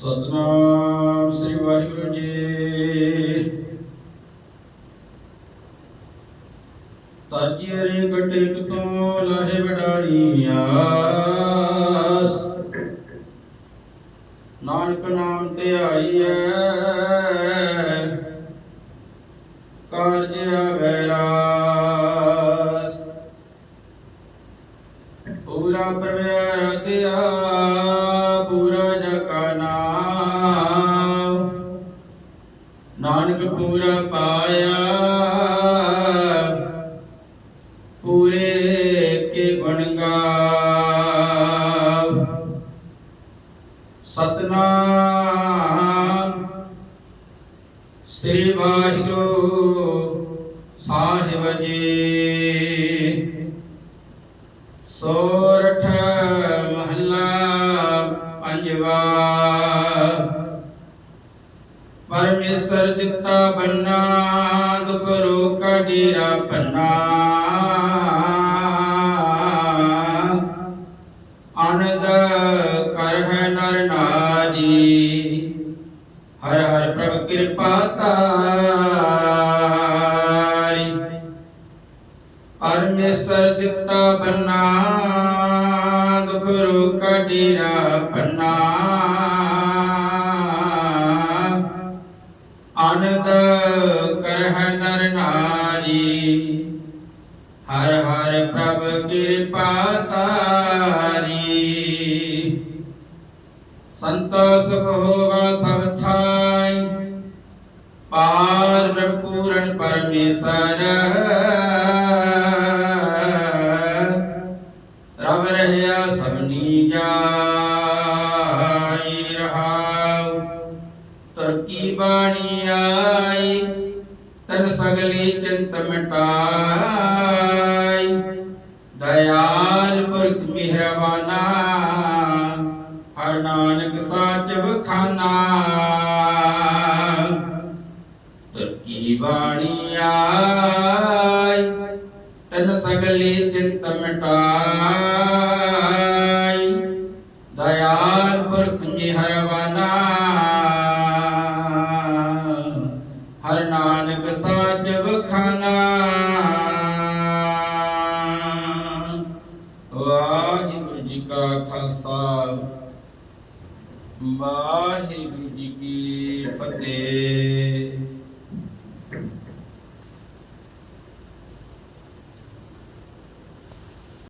ਸਤਨਾਮ ਸ੍ਰੀ ਵਾਹਿਗੁਰੂ ਜੀ। ਤਾਜੀਰੇ ਕਟਿਕ ਤੋਂ ਲਾਹੇ ਵਡਾਣੀ ਨਾਨਕ ਨਾਮ ਤੇ ਆਈਐ ਕਾਰਜ ਆਵੈ ਰਾਸ। ਪੂਰਾ ਪ੍ਰਵਿਆ ਰਤਿਆ ਪੂਰਾ ਨਾਨਕ ਪੂਰਾ ਪਾਇਆ। ਪੂਰੇ ਕੇ ਗੁਣ ਸਤਨਾਮ। ਸ੍ਰੀ ਵਾਹਿਗੁਰੂ ਸਾਹਿਬ ਜੀ। ਸੋਰਠ ਮਹੱਲਾ ਪੰਜਵਾ। ਪਰਮੇਸ਼ਰ ਦਿੱਤਾ ਬੰਨਾ, ਦੁਖ ਰੋਕਾ ਡੇਰਾ ਪੰਨਾ ਆਨੰਦ ਕਰ ਹੈ ਨਰ ਨਾਰੀ ਹਰ ਹਰ ਪ੍ਰਭ ਕਿਰਪਾ ਤਾਰੀ ਪਰਮੇਸ਼ਰ ਦਿੱਤਾ ਬੰਨਾ, ਦੁਖ ਰੋਕਾ ਡੇਰਾ ਪੰਨਾ ਕਰਹਿ ਨਰ ਨਾਰੀ। ਹਰ ਹਰ ਪ੍ਰਭ ਕਿਰਪਾ ਤਾਰੀ। ਸੰਤੋ ਸੁਖ ਹੋਵਾ ਸਭ ਥਾਈ। ਪਾਰ ਬ੍ਰਹਮ ਪੂਰਨ ਪਰਮੇਸ਼ਰ। ਰਬ ਰਹਿਆ ਸਭਨੀ ਜਾਈ ਰਹਾਉ। ਤੁਰ ਬਾਣੀ सगली चिंत मिटाई दयाल पुरख मेहरबाना हर नानक साच बखाना तुर्की बाणी आई तन सगली चिंत मिटाई दयाल पुरख मेहरबाना ਹਰ ਨਾਨਕ ਸਾ ਵਾਹਿਗੁਰੂ ਜੀ ਕੀ ਫਤਿਹ।